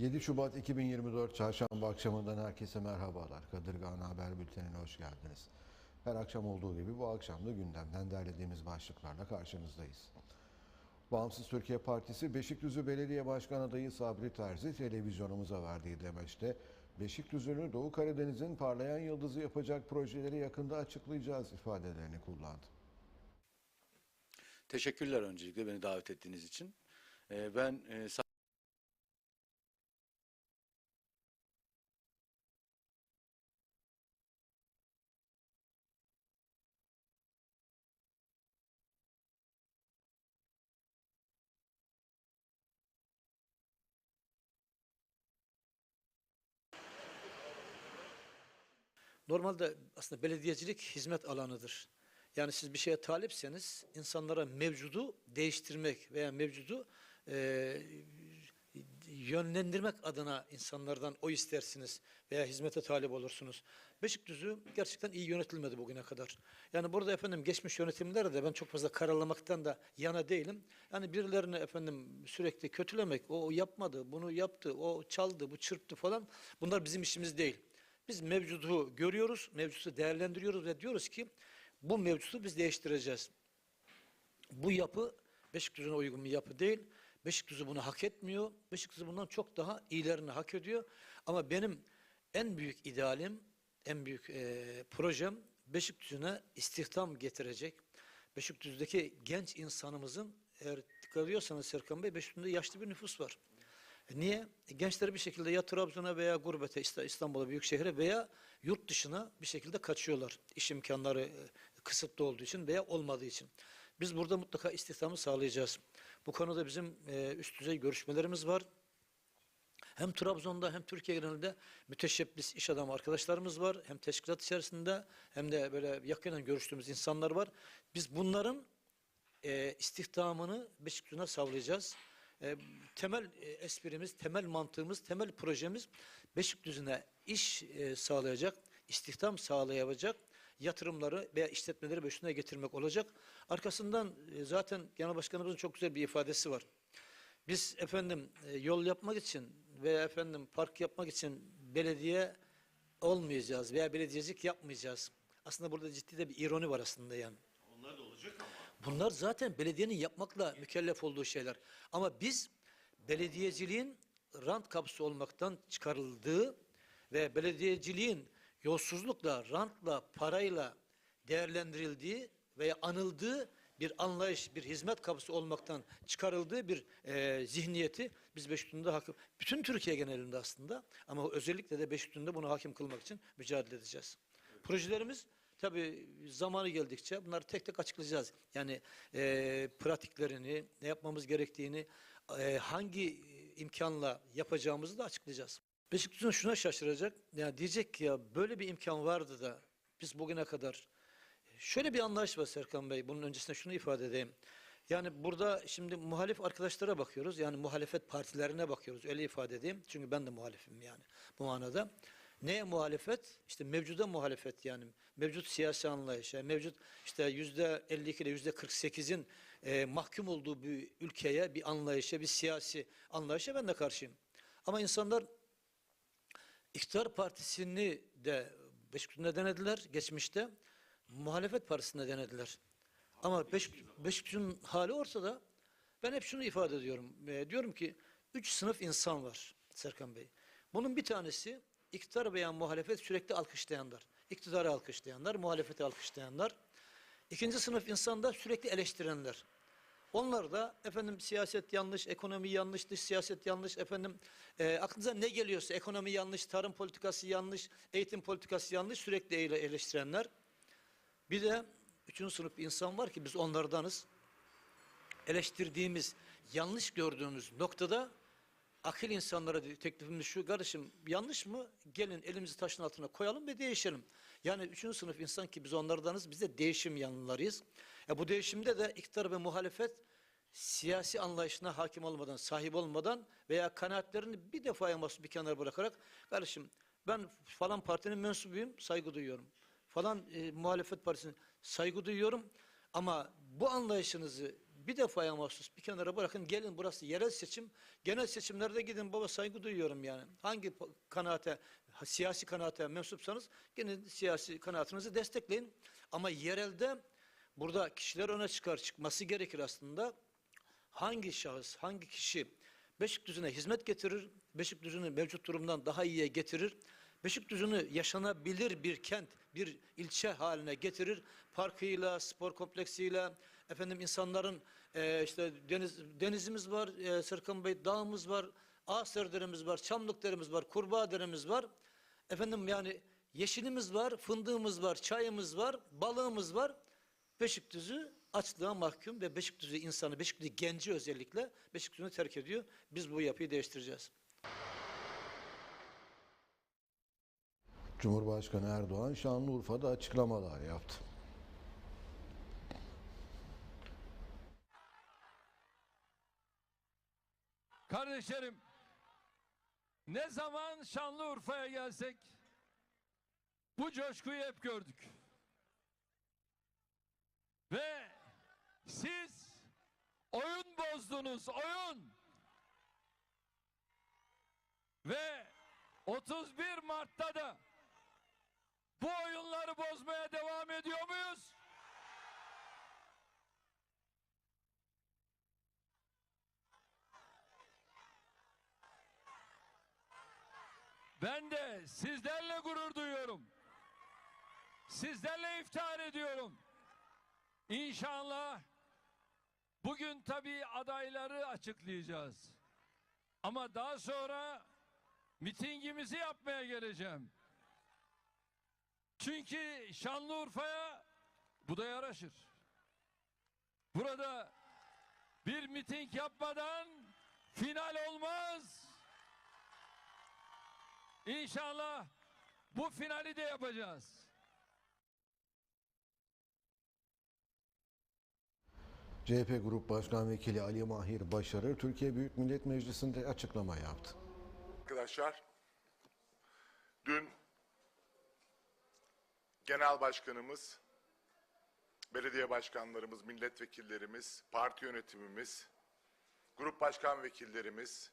7 Şubat 2024 Çarşamba akşamından herkese merhabalar. Kadırgan Haber Bülteni'ne hoş geldiniz. Her akşam olduğu gibi bu akşam da gündemden derlediğimiz başlıklarla karşınızdayız. Bağımsız Türkiye Partisi Beşikdüzü Belediye Başkan adayı Sabri Terzi televizyonumuza verdiği demeçte Beşikdüzü'nü Doğu Karadeniz'in parlayan yıldızı yapacak projeleri yakında açıklayacağız ifadelerini kullandı. Teşekkürler öncelikle beni davet ettiğiniz için. Ee, ben Normalde aslında belediyecilik hizmet alanıdır. Yani siz bir şeye talipseniz insanlara mevcudu değiştirmek veya mevcudu e, yönlendirmek adına insanlardan o istersiniz veya hizmete talip olursunuz. Beşikdüzü gerçekten iyi yönetilmedi bugüne kadar. Yani burada efendim geçmiş yönetimlere de ben çok fazla karalamaktan da yana değilim. Yani birilerini efendim sürekli kötülemek, o yapmadı, bunu yaptı, o çaldı, bu çırptı falan bunlar bizim işimiz değil. Biz mevcudu görüyoruz, mevcutu değerlendiriyoruz ve diyoruz ki bu mevcutu biz değiştireceğiz. Bu yapı Beşikdüzü'ne uygun bir yapı değil. Beşikdüzü bunu hak etmiyor. Beşikdüzü bundan çok daha iyilerini hak ediyor. Ama benim en büyük idealim, en büyük e, projem Beşikdüzü'ne istihdam getirecek. Beşikdüzü'deki genç insanımızın eğer dikkat ediyorsanız Serkan Bey Beşikdüzü'nde yaşlı bir nüfus var. Niye? E Gençler bir şekilde ya Trabzon'a veya gurbete İsta- İstanbul'a büyük şehre veya yurt dışına bir şekilde kaçıyorlar. İş imkanları e, kısıtlı olduğu için veya olmadığı için. Biz burada mutlaka istihdamı sağlayacağız. Bu konuda bizim e, üst düzey görüşmelerimiz var. Hem Trabzon'da hem Türkiye genelinde müteşebbis iş adamı arkadaşlarımız var. Hem teşkilat içerisinde hem de böyle yakından görüştüğümüz insanlar var. Biz bunların e, istihdamını Beşikdüzü'ne sağlayacağız. E, temel e, esprimiz, temel mantığımız, temel projemiz Beşikdüzü'ne iş e, sağlayacak, istihdam sağlayacak yatırımları veya işletmeleri Beşikdüzü'ne getirmek olacak. Arkasından e, zaten Genel Başkanımızın çok güzel bir ifadesi var. Biz efendim e, yol yapmak için veya efendim park yapmak için belediye olmayacağız veya belediyecilik yapmayacağız. Aslında burada ciddi de bir ironi var aslında yani. Onlar da olacak ama. Bunlar zaten belediyenin yapmakla mükellef olduğu şeyler. Ama biz belediyeciliğin rant kapısı olmaktan çıkarıldığı ve belediyeciliğin yolsuzlukla, rantla, parayla değerlendirildiği veya anıldığı bir anlayış, bir hizmet kapısı olmaktan çıkarıldığı bir e, zihniyeti biz Beşiktaş'ta hakim, bütün Türkiye genelinde aslında ama özellikle de Beşiktaş'ta bunu hakim kılmak için mücadele edeceğiz. Projelerimiz Tabii zamanı geldikçe bunları tek tek açıklayacağız. Yani e, pratiklerini, ne yapmamız gerektiğini, e, hangi imkanla yapacağımızı da açıklayacağız. Beşiktaş'ın şuna şaşıracak. Yani diyecek ki ya böyle bir imkan vardı da biz bugüne kadar şöyle bir anlayış var Serkan Bey. Bunun öncesinde şunu ifade edeyim. Yani burada şimdi muhalif arkadaşlara bakıyoruz. Yani muhalefet partilerine bakıyoruz. Öyle ifade edeyim. Çünkü ben de muhalifim yani bu manada. Neye muhalefet? İşte mevcuda muhalefet yani. Mevcut siyasi anlayış. Yani mevcut işte yüzde 52 ile yüzde 48'in e, mahkum olduğu bir ülkeye, bir anlayışa, bir siyasi anlayışa ben de karşıyım. Ama insanlar İktidar Partisi'ni de Beşiktaş'ta denediler geçmişte. Muhalefet Partisi'nde denediler. Ama Beş, Beşiktaş'ın hali ortada. Ben hep şunu ifade ediyorum. E, diyorum ki üç sınıf insan var Serkan Bey. Bunun bir tanesi iktidar veya muhalefet sürekli alkışlayanlar. İktidarı alkışlayanlar, muhalefeti alkışlayanlar. İkinci sınıf insan da sürekli eleştirenler. Onlar da efendim siyaset yanlış, ekonomi yanlış, dış siyaset yanlış, efendim e, aklınıza ne geliyorsa ekonomi yanlış, tarım politikası yanlış, eğitim politikası yanlış sürekli ele- eleştirenler. Bir de üçüncü sınıf insan var ki biz onlardanız. Eleştirdiğimiz, yanlış gördüğümüz noktada akıl insanlara teklifimiz şu kardeşim yanlış mı? Gelin elimizi taşın altına koyalım ve değişelim. Yani üçüncü sınıf insan ki biz onlardanız biz de değişim yanlılarıyız. Ya bu değişimde de iktidar ve muhalefet siyasi anlayışına hakim olmadan, sahip olmadan veya kanaatlerini bir defaya mahsus bir kenara bırakarak kardeşim ben falan partinin mensubuyum saygı duyuyorum. Falan e, muhalefet partisine saygı duyuyorum ama bu anlayışınızı bir defaya mahsus bir kenara bırakın gelin burası yerel seçim. Genel seçimlerde gidin baba saygı duyuyorum yani. Hangi kanaate, siyasi kanaate mensupsanız gene siyasi kanaatinizi destekleyin. Ama yerelde burada kişiler öne çıkar çıkması gerekir aslında. Hangi şahıs, hangi kişi Beşikdüzü'ne hizmet getirir, Beşikdüzü'nü mevcut durumdan daha iyiye getirir, Beşikdüzü'nü yaşanabilir bir kent, bir ilçe haline getirir. Parkıyla, spor kompleksiyle, efendim insanların eee, işte deniz denizimiz var, eee Serkan Bey dağımız var, Ağser deremiz var, Çamlık deremiz var, Kurbağa deremiz var. Efendim yani yeşilimiz var, fındığımız var, çayımız var, balığımız var. Beşikdüzü açlığa mahkum ve Beşikdüzü insanı, Beşikdüzü genci özellikle Beşikdüzü'nü terk ediyor. Biz bu yapıyı değiştireceğiz. Cumhurbaşkanı Erdoğan Şanlıurfa'da açıklamalar yaptı. Kardeşlerim, ne zaman Şanlıurfa'ya gelsek bu coşkuyu hep gördük. Ve siz oyun bozdunuz, oyun. Ve 31 Mart'ta da bu oyunları bozmaya devam ediyor muyuz? Ben de sizlerle gurur duyuyorum. Sizlerle iftihar ediyorum. İnşallah bugün tabii adayları açıklayacağız. Ama daha sonra mitingimizi yapmaya geleceğim. Çünkü Şanlıurfa'ya bu da yaraşır. Burada bir miting yapmadan final olmaz. İnşallah bu finali de yapacağız. CHP Grup Başkan Vekili Ali Mahir Başarır Türkiye Büyük Millet Meclisi'nde açıklama yaptı. Arkadaşlar, dün genel başkanımız, belediye başkanlarımız, milletvekillerimiz, parti yönetimimiz, grup başkan vekillerimiz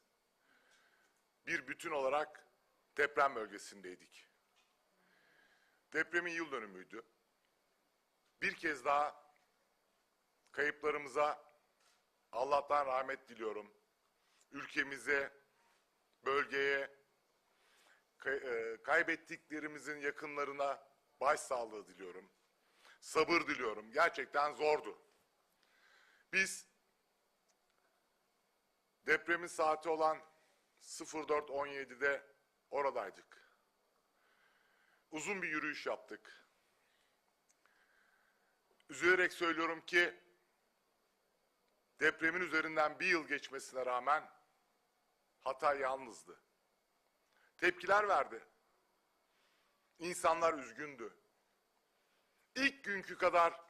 bir bütün olarak deprem bölgesindeydik. Depremin yıl dönümüydü. Bir kez daha kayıplarımıza Allah'tan rahmet diliyorum. Ülkemize, bölgeye, e, kaybettiklerimizin yakınlarına başsağlığı diliyorum. Sabır diliyorum. Gerçekten zordu. Biz depremin saati olan 04.17'de oradaydık. Uzun bir yürüyüş yaptık. Üzülerek söylüyorum ki depremin üzerinden bir yıl geçmesine rağmen Hatay yalnızdı. Tepkiler verdi. İnsanlar üzgündü. İlk günkü kadar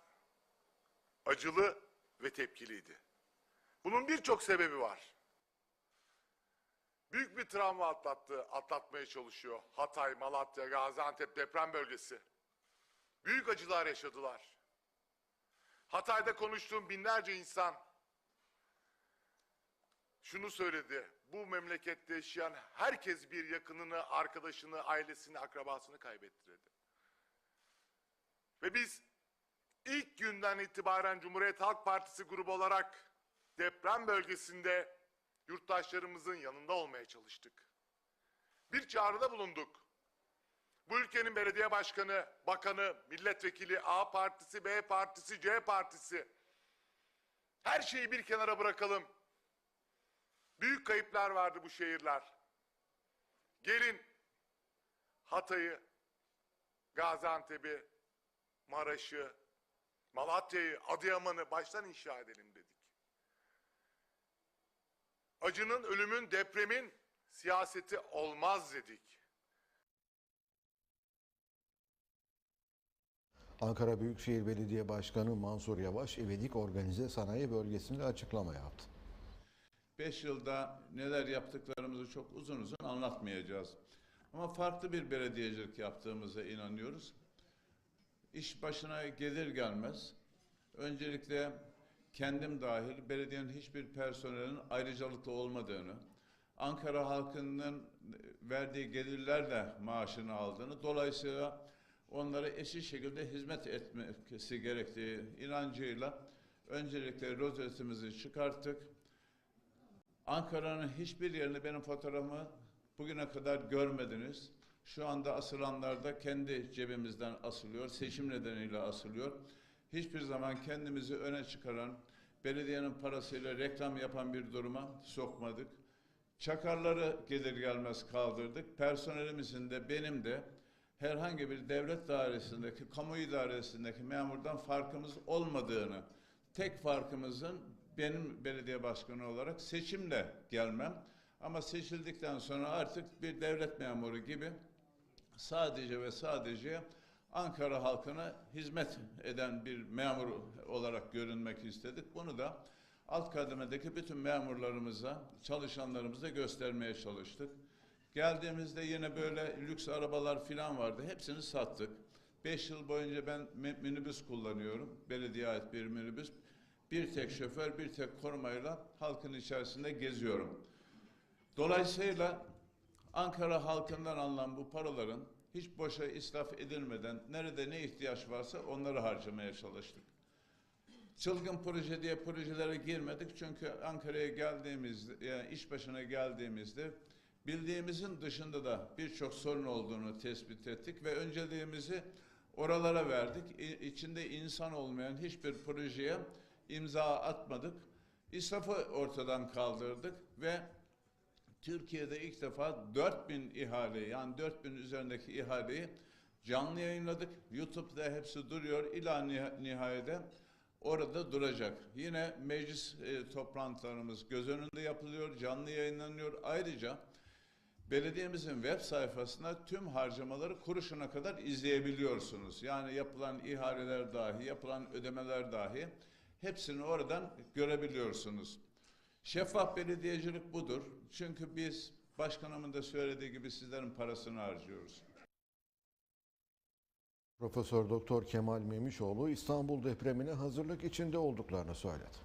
acılı ve tepkiliydi. Bunun birçok sebebi var. Büyük bir travma atlattı, atlatmaya çalışıyor. Hatay, Malatya, Gaziantep deprem bölgesi. Büyük acılar yaşadılar. Hatay'da konuştuğum binlerce insan şunu söyledi. Bu memlekette yaşayan herkes bir yakınını, arkadaşını, ailesini, akrabasını kaybetti dedi. Ve biz ilk günden itibaren Cumhuriyet Halk Partisi grubu olarak deprem bölgesinde yurttaşlarımızın yanında olmaya çalıştık. Bir çağrıda bulunduk. Bu ülkenin belediye başkanı, bakanı, milletvekili, A partisi, B partisi, C partisi her şeyi bir kenara bırakalım. Büyük kayıplar vardı bu şehirler. Gelin Hatay'ı, Gaziantep'i, Maraş'ı, Malatya'yı, Adıyaman'ı baştan inşa edelim. Acının, ölümün, depremin siyaseti olmaz dedik. Ankara Büyükşehir Belediye Başkanı Mansur Yavaş, İvedik Organize Sanayi Bölgesi'nde açıklama yaptı. 5 yılda neler yaptıklarımızı çok uzun uzun anlatmayacağız. Ama farklı bir belediyecilik yaptığımıza inanıyoruz. İş başına gelir gelmez öncelikle kendim dahil belediyenin hiçbir personelin ayrıcalıklı olmadığını, Ankara halkının verdiği gelirlerle maaşını aldığını, dolayısıyla onlara eşit şekilde hizmet etmesi gerektiği inancıyla öncelikle rozetimizi çıkarttık. Ankara'nın hiçbir yerinde benim fotoğrafımı bugüne kadar görmediniz. Şu anda asılanlarda kendi cebimizden asılıyor, seçim nedeniyle asılıyor. Hiçbir zaman kendimizi öne çıkaran, belediyenin parasıyla reklam yapan bir duruma sokmadık. Çakarları gelir gelmez kaldırdık. Personelimizin de benim de herhangi bir devlet dairesindeki, kamu idaresindeki memurdan farkımız olmadığını, tek farkımızın benim belediye başkanı olarak seçimle gelmem. Ama seçildikten sonra artık bir devlet memuru gibi sadece ve sadece Ankara halkına hizmet eden bir memur olarak görünmek istedik. Bunu da alt kademedeki bütün memurlarımıza, çalışanlarımıza göstermeye çalıştık. Geldiğimizde yine böyle lüks arabalar falan vardı. Hepsini sattık. Beş yıl boyunca ben mi- minibüs kullanıyorum. Belediye ait bir minibüs. Bir tek şoför, bir tek korumayla halkın içerisinde geziyorum. Dolayısıyla Ankara halkından alınan bu paraların hiç boşa israf edilmeden nerede ne ihtiyaç varsa onları harcamaya çalıştık. Çılgın proje diye projelere girmedik çünkü Ankara'ya geldiğimizde, yani iş başına geldiğimizde bildiğimizin dışında da birçok sorun olduğunu tespit ettik ve önceliğimizi oralara verdik. İçinde insan olmayan hiçbir projeye imza atmadık. İsrafı ortadan kaldırdık ve Türkiye'de ilk defa 4000 ihale yani 4000 üzerindeki ihaleyi canlı yayınladık. YouTube'da hepsi duruyor. İla niha- nihayede orada duracak. Yine meclis e, toplantılarımız göz önünde yapılıyor, canlı yayınlanıyor. Ayrıca belediyemizin web sayfasında tüm harcamaları kuruşuna kadar izleyebiliyorsunuz. Yani yapılan ihaleler dahi, yapılan ödemeler dahi hepsini oradan görebiliyorsunuz. Şeffaf belediyecilik budur. Çünkü biz başkanımın da söylediği gibi sizlerin parasını harcıyoruz. Profesör Doktor Kemal Memişoğlu İstanbul depremine hazırlık içinde olduklarını söyledi.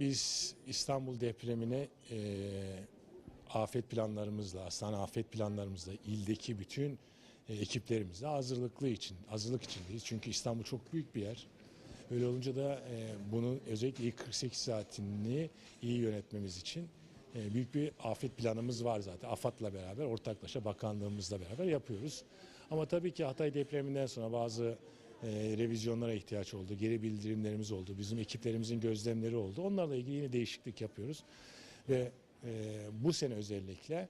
Biz İstanbul depremine eee, afet planlarımızla, hastane afet planlarımızla, ildeki bütün e, ekiplerimizle hazırlıklı için, hazırlık içindeyiz. Çünkü İstanbul çok büyük bir yer. Öyle olunca da e, bunu özellikle ilk 48 saatini iyi yönetmemiz için e, büyük bir afet planımız var zaten. AFAD'la beraber, ortaklaşa bakanlığımızla beraber yapıyoruz. Ama tabii ki Hatay depreminden sonra bazı e, revizyonlara ihtiyaç oldu. Geri bildirimlerimiz oldu. Bizim ekiplerimizin gözlemleri oldu. Onlarla ilgili yine değişiklik yapıyoruz. Ve e, bu sene özellikle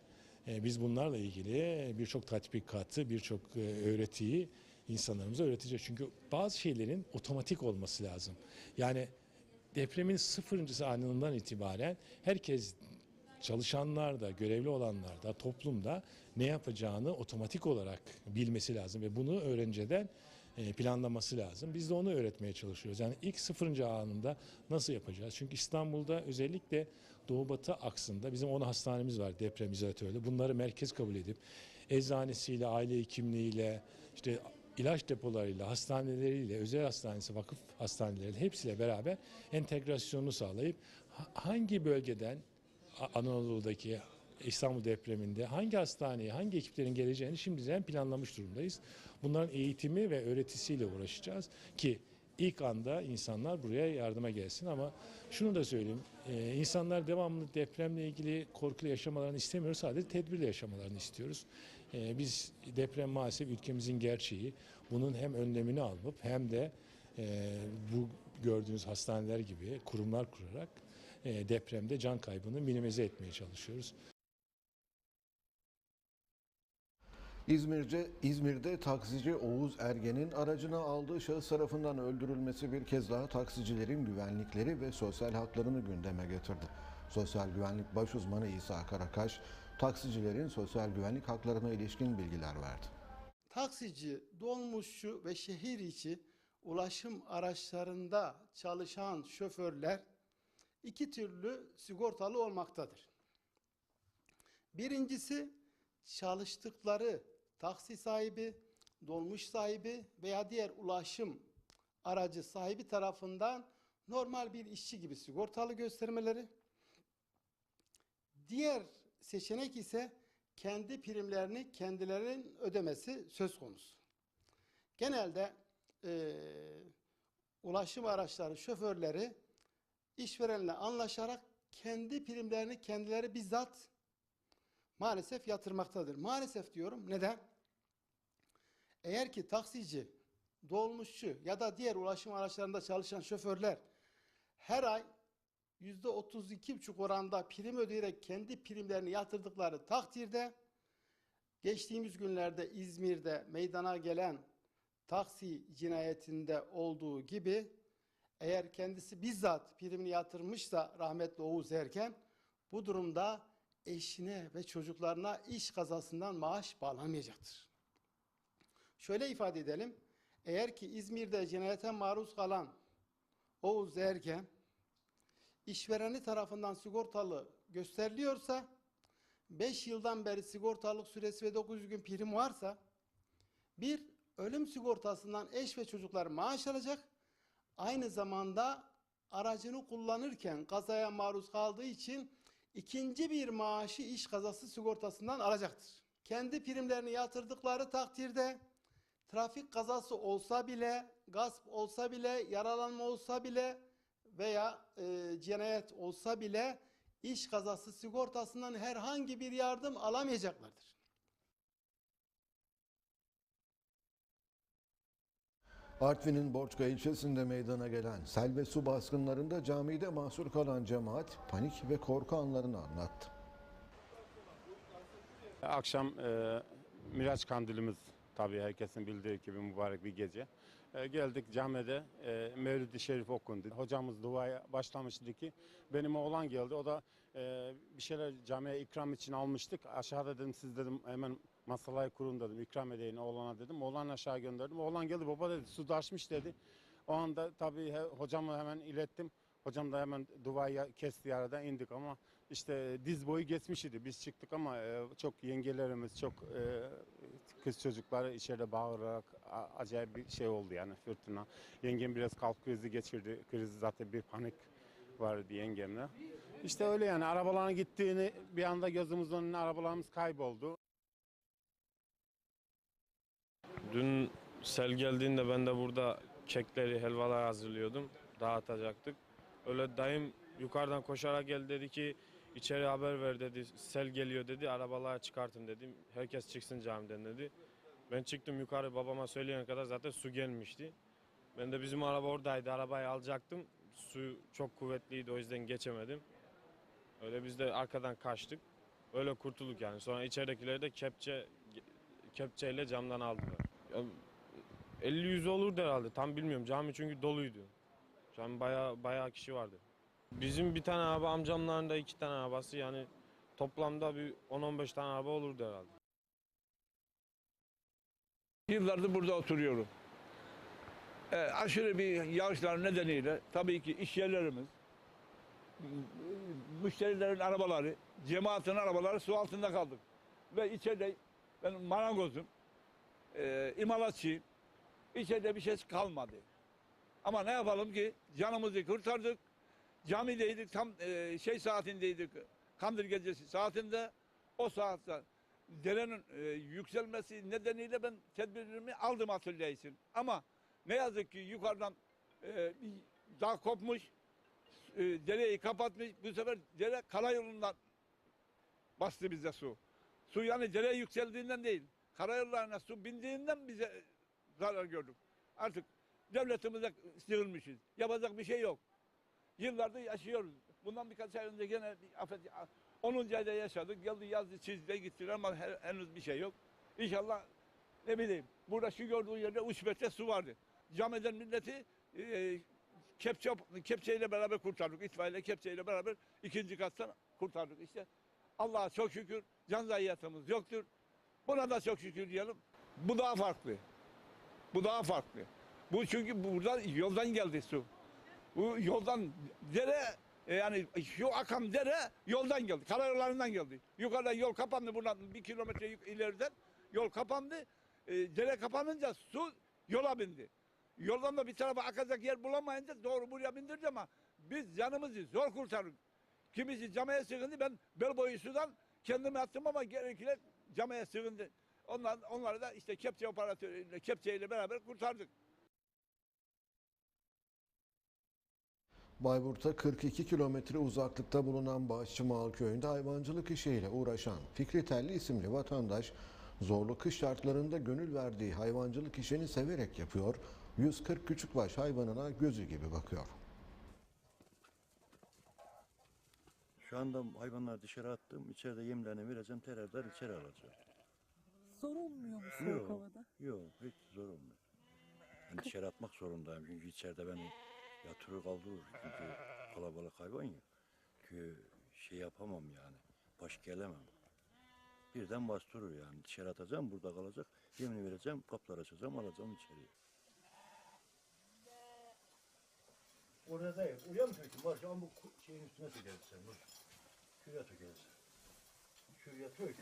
e, biz bunlarla ilgili birçok tatbikatı, birçok e, öğretiyi insanlarımıza öğreteceğiz. Çünkü bazı şeylerin otomatik olması lazım. Yani depremin sıfırıncısı anından itibaren herkes çalışanlar da, görevli olanlar da, toplumda ne yapacağını otomatik olarak bilmesi lazım ve bunu öğrenciden e, planlaması lazım. Biz de onu öğretmeye çalışıyoruz. Yani ilk sıfırıncı anında nasıl yapacağız? Çünkü İstanbul'da özellikle Doğu Batı aksında bizim 10 hastanemiz var deprem izolatörlü. Bunları merkez kabul edip eczanesiyle, aile hekimliğiyle, işte ilaç depolarıyla, hastaneleriyle, özel hastanesi, vakıf hastaneleriyle hepsiyle beraber entegrasyonunu sağlayıp ha- hangi bölgeden Anadolu'daki İstanbul depreminde hangi hastaneye, hangi ekiplerin geleceğini şimdiden planlamış durumdayız. Bunların eğitimi ve öğretisiyle uğraşacağız ki ilk anda insanlar buraya yardıma gelsin ama şunu da söyleyeyim. e, insanlar devamlı depremle ilgili korkuyla yaşamalarını istemiyoruz. Sadece tedbirle yaşamalarını istiyoruz. E, biz deprem maalesef ülkemizin gerçeği. Bunun hem önlemini alıp hem de e, bu gördüğünüz hastaneler gibi kurumlar kurarak e, depremde can kaybını minimize etmeye çalışıyoruz. İzmir'de, İzmir'de taksici Oğuz Ergen'in aracına aldığı şahıs tarafından öldürülmesi bir kez daha taksicilerin güvenlikleri ve sosyal haklarını gündeme getirdi. Sosyal güvenlik baş uzmanı İsa Karakaş, taksicilerin sosyal güvenlik haklarına ilişkin bilgiler verdi. Taksici, dolmuşçu ve şehir içi ulaşım araçlarında çalışan şoförler iki türlü sigortalı olmaktadır. Birincisi çalıştıkları taksi sahibi, dolmuş sahibi veya diğer ulaşım aracı sahibi tarafından normal bir işçi gibi sigortalı göstermeleri. Diğer seçenek ise kendi primlerini kendilerinin ödemesi söz konusu. Genelde eee, ulaşım araçları şoförleri işverenle anlaşarak kendi primlerini kendileri bizzat maalesef yatırmaktadır. Maalesef diyorum. Neden? Eğer ki taksici, dolmuşçu ya da diğer ulaşım araçlarında çalışan şoförler her ay yüzde otuz iki buçuk oranda prim ödeyerek kendi primlerini yatırdıkları takdirde geçtiğimiz günlerde İzmir'de meydana gelen taksi cinayetinde olduğu gibi eğer kendisi bizzat primini yatırmışsa rahmetli Oğuz Erken bu durumda eşine ve çocuklarına iş kazasından maaş bağlanmayacaktır. Şöyle ifade edelim. Eğer ki İzmir'de cinayete maruz kalan Oğuz Erken işvereni tarafından sigortalı gösteriliyorsa 5 yıldan beri sigortalık süresi ve 900 gün prim varsa bir ölüm sigortasından eş ve çocuklar maaş alacak. Aynı zamanda aracını kullanırken kazaya maruz kaldığı için ikinci bir maaşı iş kazası sigortasından alacaktır. Kendi primlerini yatırdıkları takdirde trafik kazası olsa bile, gasp olsa bile, yaralanma olsa bile veya e, cinayet olsa bile iş kazası sigortasından herhangi bir yardım alamayacaklardır. Artvin'in Borçka ilçesinde meydana gelen sel ve su baskınlarında camide mahsur kalan cemaat panik ve korku anlarını anlattı. Akşam e, Miraç kandilimiz tabii herkesin bildiği gibi mübarek bir gece. E, geldik camide e, Mevlid-i Şerif okundu. Hocamız duaya başlamıştı ki benim oğlan geldi. O da e, bir şeyler camiye ikram için almıştık. Aşağıda dedim siz dedim hemen masalayı kurun dedim. ikram edeyim oğlana dedim. Oğlan aşağı gönderdim. Oğlan geldi baba dedi su taşmış dedi. O anda tabii he, hocamı hemen ilettim. Hocam da hemen duayı kesti aradan indik ama işte diz boyu geçmiş idi. Biz çıktık ama e, çok yengelerimiz, çok e, kız çocukları içeride bağırarak a- acayip bir şey oldu yani fırtına. Yengem biraz kalp krizi geçirdi. Krizi zaten bir panik vardı yengemle. İşte öyle yani arabaların gittiğini bir anda gözümüzün önüne arabalarımız kayboldu. Dün sel geldiğinde ben de burada kekleri, helvalar hazırlıyordum. Dağıtacaktık. Öyle dayım yukarıdan koşarak geldi dedi ki içeri haber ver dedi. Sel geliyor dedi. Arabaları çıkartın dedim. Herkes çıksın camiden dedi. Ben çıktım yukarı babama söyleyene kadar zaten su gelmişti. Ben de bizim araba oradaydı. Arabayı alacaktım. Su çok kuvvetliydi o yüzden geçemedim. Öyle biz de arkadan kaçtık. Öyle kurtulduk yani. Sonra içeridekileri de kepçe kepçeyle camdan aldılar. Ya, 50-100 olurdu herhalde. Tam bilmiyorum. Cami çünkü doluydu. Cami bayağı bayağı kişi vardı. Bizim bir tane araba amcamların da iki tane arabası yani toplamda bir 10-15 tane araba olurdu herhalde. Yıllardır burada oturuyorum. Ee, aşırı bir yağışlar nedeniyle tabii ki iş yerlerimiz, müşterilerin arabaları, cemaatin arabaları su altında kaldık. Ve içeride ben marangozum, e, imalatçıyım. İçeride bir şey kalmadı. Ama ne yapalım ki canımızı kurtardık. Camideydik tam e, şey saatindeydik. Kandil gecesi saatinde o saatte derenin e, yükselmesi nedeniyle ben tedbirimi aldım hatırlayısın. Ama ne yazık ki yukarıdan e, bir dağ kopmuş, e, dereyi kapatmış. Bu sefer dere karayolundan bastı bize su. Su yani dere yükseldiğinden değil, karayollarına su bindiğinden bize zarar gördük. Artık devletimize sığınmışız. Yapacak bir şey yok. Yıllardır yaşıyoruz. Bundan birkaç ay önce gene bir afet, 10. ayda yaşadık. Geldi yazdı çizdi gittiler ama he- henüz bir şey yok. İnşallah ne bileyim burada şu gördüğün yerde 3 metre su vardı. Camiden milleti e, kepçe, kepçeyle beraber kurtardık. İtfaiye kepçeyle beraber ikinci kattan kurtardık. İşte Allah'a çok şükür can zayiatımız yoktur. Buna da çok şükür diyelim. Bu daha farklı. Bu daha farklı. Bu çünkü buradan yoldan geldi su. Yoldan dere e, yani şu akan dere yoldan geldi. Karayollarından geldi. Yukarıdan yol kapandı buradan bir kilometre ileriden yol kapandı. E, dere kapanınca su yola bindi. Yoldan da bir tarafa akacak yer bulamayınca doğru buraya bindirdi ama biz canımızı zor kurtardık. Kimisi camaya sığındı. Ben bel boyu sudan kendimi attım ama gerekiler camaya sığındı. Onlar, onları da işte kepçe operatörüyle, kepçeyle beraber kurtardık. Bayburt'a 42 kilometre uzaklıkta bulunan Başçımal köyünde hayvancılık işiyle uğraşan Fikri Telli isimli vatandaş zorlu kış şartlarında gönül verdiği hayvancılık işini severek yapıyor. 140 küçükbaş hayvanına gözü gibi bakıyor. Şu anda hayvanları dışarı attım. İçeride yemlerini vereceğim. Terörler içeri alacağım. Zor olmuyor mu soğuk Yok, havada? yok hiç zor olmuyor. Ben dışarı atmak zorundayım çünkü içeride beni yatırır kaldırır. Çünkü kalabalık hayvan ya. Ki şey yapamam yani. Baş gelemem. Birden bastırır yani. Dışarı atacağım burada kalacak. Yemini vereceğim. Kapılar açacağım alacağım içeriye. Orada değil. Oraya mı söktün? Var şu an bu şeyin üstüne sökeriz sen. Dur. Şuraya sökeriz. Şuraya sök.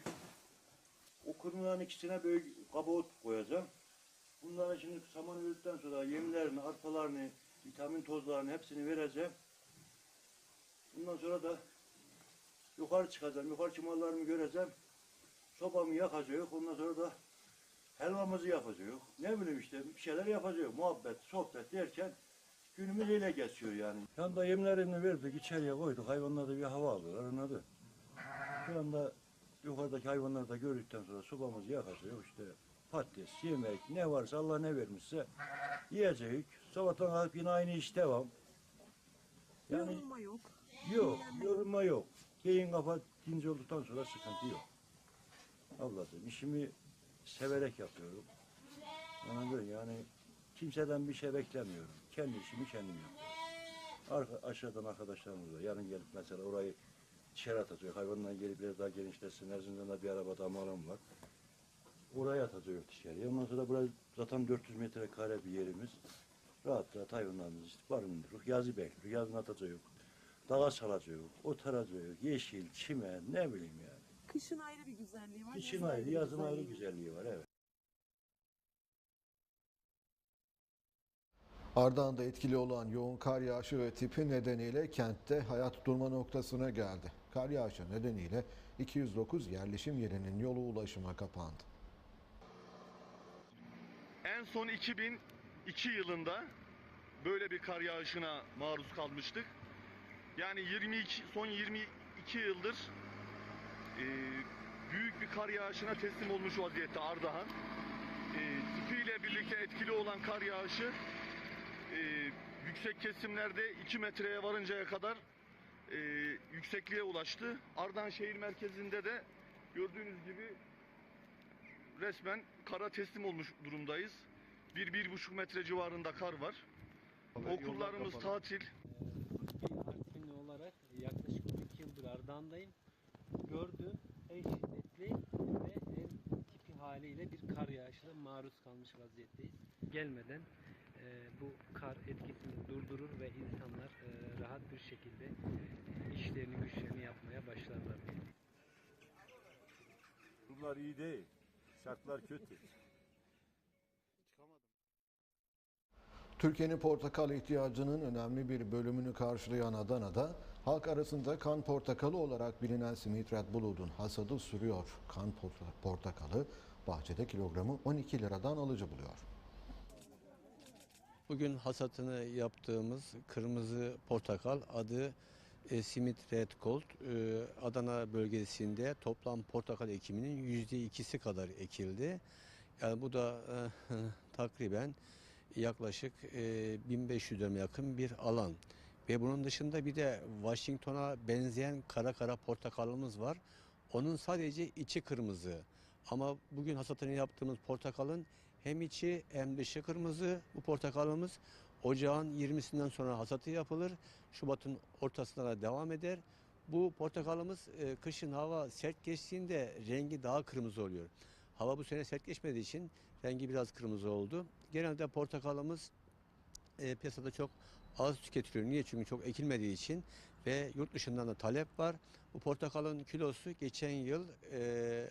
O kırmızının ikisine böyle kabuğu koyacağım. Bunlara şimdi saman öldükten sonra yemlerini, arpalarını, vitamin tozlarını hepsini vereceğim. Bundan sonra da yukarı çıkacağım. Yukarı çıkmalarımı göreceğim. Sobamı yakacağız. Ondan sonra da helvamızı yapacağız. Ne bileyim işte bir şeyler yapacağız. Muhabbet, sohbet derken günümüz öyle geçiyor yani. Şu anda yemlerini verdik, içeriye koyduk. Hayvanlar da bir hava alıyorlar, anladı. Şu anda yukarıdaki hayvanları da gördükten sonra sobamızı yakacağız. işte patates, yemek, ne varsa Allah ne vermişse yiyeceğiz. Sabahtan kalkıp yine aynı iş devam. Yani Yorulma yok. yok, yorulma yok. Beyin kafa dinç olduktan sonra sıkıntı yok. Ablacığım işimi severek yapıyorum. Anladın yani kimseden bir şey beklemiyorum. Kendi işimi kendim yapıyorum. Arka, aşağıdan arkadaşlarımız var. Yarın gelip mesela orayı dışarı atacak. Hayvanlar gelip biraz daha genişletsin. Erzincan'da bir araba damarım var. Oraya atacak dışarıya. Ondan sonra burası zaten 400 metrekare bir yerimiz. Rahat rahat hayvanlarımızı işte barındırırız. Yazı bekliyoruz. Yazın atacak. Dağa salacak. Otaracak. Yeşil, çimen ne bileyim yani. Kışın ayrı bir güzelliği var. Yazın ayrı, yazın ayrı güzelliği var. evet. Ardahan'da etkili olan yoğun kar yağışı ve tipi nedeniyle kentte hayat durma noktasına geldi. Kar yağışı nedeniyle 209 yerleşim yerinin yolu ulaşıma kapandı. En son 2002 yılında böyle bir kar yağışına maruz kalmıştık. Yani 22 son 22 yıldır e, büyük bir kar yağışına teslim olmuş vaziyette Ardahan. E, tipiyle birlikte etkili olan kar yağışı e, yüksek kesimlerde 2 metreye varıncaya kadar e, yüksekliğe ulaştı. Ardahan şehir merkezinde de gördüğünüz gibi resmen kara teslim olmuş durumdayız. 1-1,5 metre civarında kar var. Okullarımız tatil. Artvinli olarak yaklaşık 12 yıldır Ardahan'dayım. Gördüğüm en şiddetli ve en tipi haliyle bir kar yağışına maruz kalmış vaziyetteyiz. Gelmeden e, bu kar etkisini durdurur ve insanlar e, rahat bir şekilde işlerini güçlerini yapmaya başlarlar. Bunlar iyi değil. Şartlar kötü. Türkiye'nin portakal ihtiyacının önemli bir bölümünü karşılayan Adana'da halk arasında kan portakalı olarak bilinen Smith Red Blood'un hasadı sürüyor. Kan porta- portakalı bahçede kilogramı 12 liradan alıcı buluyor. Bugün hasatını yaptığımız kırmızı portakal adı e, Simit Red Gold. E, Adana bölgesinde toplam portakal ekiminin yüzde ikisi kadar ekildi. Yani bu da e, takriben yaklaşık e, 1500 dönüme yakın bir alan. Ve bunun dışında bir de Washington'a benzeyen kara kara portakalımız var. Onun sadece içi kırmızı. Ama bugün hasatını yaptığımız portakalın hem içi hem dışı kırmızı. Bu portakalımız ocağın 20'sinden sonra hasatı yapılır. Şubat'ın ortasına da devam eder. Bu portakalımız e, kışın hava sert geçtiğinde rengi daha kırmızı oluyor. Hava bu sene sert geçmediği için rengi biraz kırmızı oldu. Genelde portakalımız e, piyasada çok az tüketiliyor. Niye? Çünkü çok ekilmediği için ve yurt dışından da talep var. Bu portakalın kilosu geçen yıl e,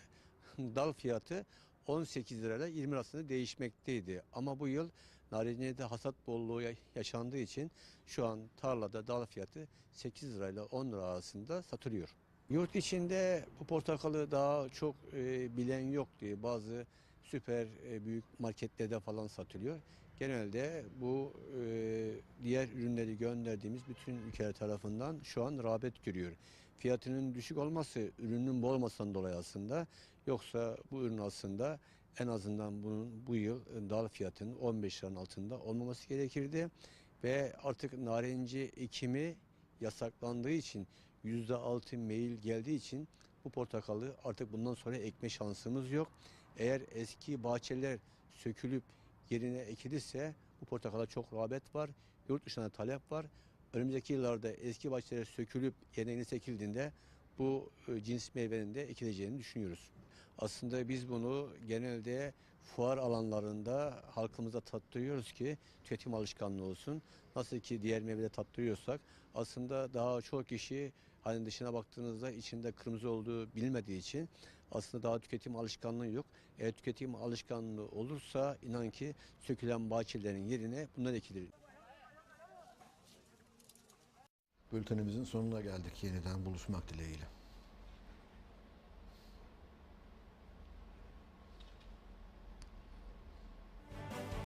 dal fiyatı 18 lirayla 20 lira arasında değişmekteydi. Ama bu yıl narinciyede hasat bolluğu ya- yaşandığı için şu an tarlada dal fiyatı 8 lirayla 10 lira arasında satılıyor. Yurt içinde bu portakalı daha çok e, bilen yok diye bazı süper e, büyük marketlerde falan satılıyor. Genelde bu e, diğer ürünleri gönderdiğimiz bütün ülkeler tarafından şu an rağbet görüyor. Fiyatının düşük olması ürünün bol olmasından dolayı aslında yoksa bu ürün aslında en azından bunun bu yıl dal fiyatının 15 liranın altında olmaması gerekirdi ve artık narenci ekimi yasaklandığı için %6 meyil geldiği için bu portakalı artık bundan sonra ekme şansımız yok. Eğer eski bahçeler sökülüp yerine ekilirse bu portakala çok rağbet var. Yurt dışına talep var. Önümüzdeki yıllarda eski bahçeler sökülüp yerine ekildiğinde bu e, cins meyvenin de ekileceğini düşünüyoruz. Aslında biz bunu genelde fuar alanlarında halkımıza tattırıyoruz ki tüketim alışkanlığı olsun. Nasıl ki diğer meyveleri tattırıyorsak aslında daha çok kişi hani dışına baktığınızda içinde kırmızı olduğu bilmediği için aslında daha tüketim alışkanlığı yok. Eğer tüketim alışkanlığı olursa inan ki sökülen bahçelerin yerine bunlar ekilir. Bültenimizin sonuna geldik. Yeniden buluşmak dileğiyle.